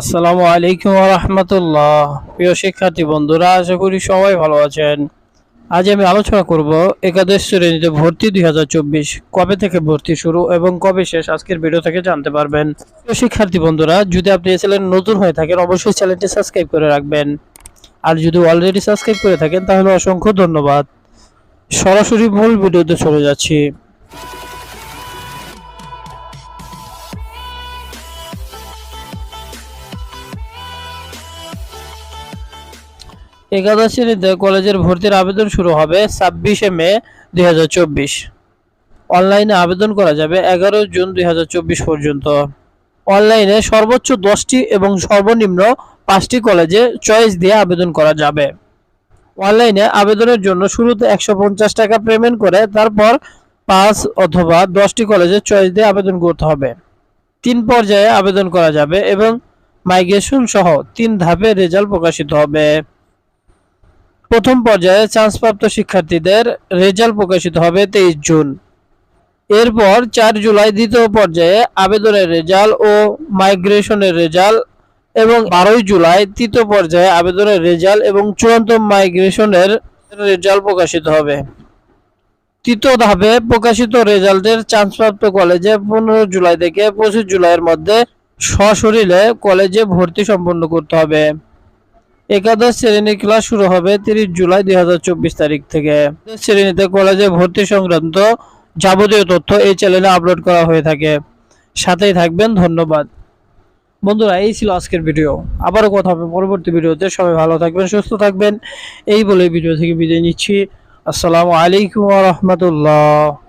আসসালামু আলাইকুম রহমতুল্লাহ। প্রিয় শিক্ষার্থী বন্ধুরা, আশা করি সবাই ভালো আছেন। আজ আমি আলোচনা করব একাদশ শ্রেণীতে ভর্তি দুই হাজার চব্বিশ। কবে থেকে ভর্তি শুরু এবং কবে শেষ? আজকের ভিডিও থেকে জানতে পারবেন। প্রিয় শিক্ষার্থী বন্ধুরা, যদি আপনি এই চ্যানেল নতুন হয়ে থাকেন, অবশ্যই চ্যানেলটি সাবস্ক্রাইব করে রাখবেন। আর যদি অলরেডি সাবস্ক্রাইব করে থাকেন, তাহলে অসংখ্য ধন্যবাদ। সরাসরি মূল ভিডিওতে চলে যাচ্ছি। একাদশ শ্রেণীতে কলেজের ভর্তির আবেদন শুরু হবে ছাব্বিশে মে দু হাজার চব্বিশ। অনলাইনে আবেদন করা যাবে এগারো জুন দু হাজার চব্বিশ পর্যন্ত। অনলাইনে সর্বোচ্চ দশটি এবং সর্বনিম্ন পাঁচটি কলেজে চয়েস দিয়ে আবেদন করা যাবে। অনলাইনে আবেদনের জন্য শুরুতে একশো পঞ্চাশ টাকা পেমেন্ট করে তারপর পাঁচ অথবা দশটি কলেজে চয়েস দিয়ে আবেদন করতে হবে। তিন পর্যায়ে আবেদন করা যাবে এবং মাইগ্রেশন সহ তিন ধাপে রেজাল্ট প্রকাশিত হবে। প্রথম পর্যায়ে চান্সপ্রাপ্ত শিক্ষার্থীদের রেজাল্ট প্রকাশিত হবে তেইশ জুন। এরপর চার জুলাই দ্বিতীয় পর্যায়ে আবেদনের রেজাল্ট ও মাইগ্রেশনের রেজাল্ট এবং বারোই জুলাই তৃতীয় পর্যায়ে আবেদনের রেজাল্ট এবং চূড়ান্ত মাইগ্রেশনের রেজাল্ট প্রকাশিত হবে। তৃতীয় ধাপে প্রকাশিত রেজাল্টের চান্সপ্রাপ্ত কলেজে পনেরো জুলাই থেকে পঁচিশ জুলাইয়ের মধ্যে সশরীরে কলেজে ভর্তি সম্পন্ন করতে হবে। একাদশ শ্রেণির ক্লাস শুরু হবে তিরিশ জুলাই দু হাজার চব্বিশ তারিখ থেকে। শ্রেণীতে কলেজে ভর্তি সংক্রান্ত যাবতীয় তথ্য এই চ্যানেলে আপলোড করা হয়ে থাকে। সাথেই থাকবেন, ধন্যবাদ। বন্ধুরা, এই ছিল আজকের ভিডিও আবারও কথা হবে পরবর্তী ভিডিওতে সবাই ভালো থাকবেন, সুস্থ থাকবেন। এই বলে ভিডিও থেকে বিদায় নিচ্ছি। আসসালামু আলাইকুম রহমতুল্লাহ।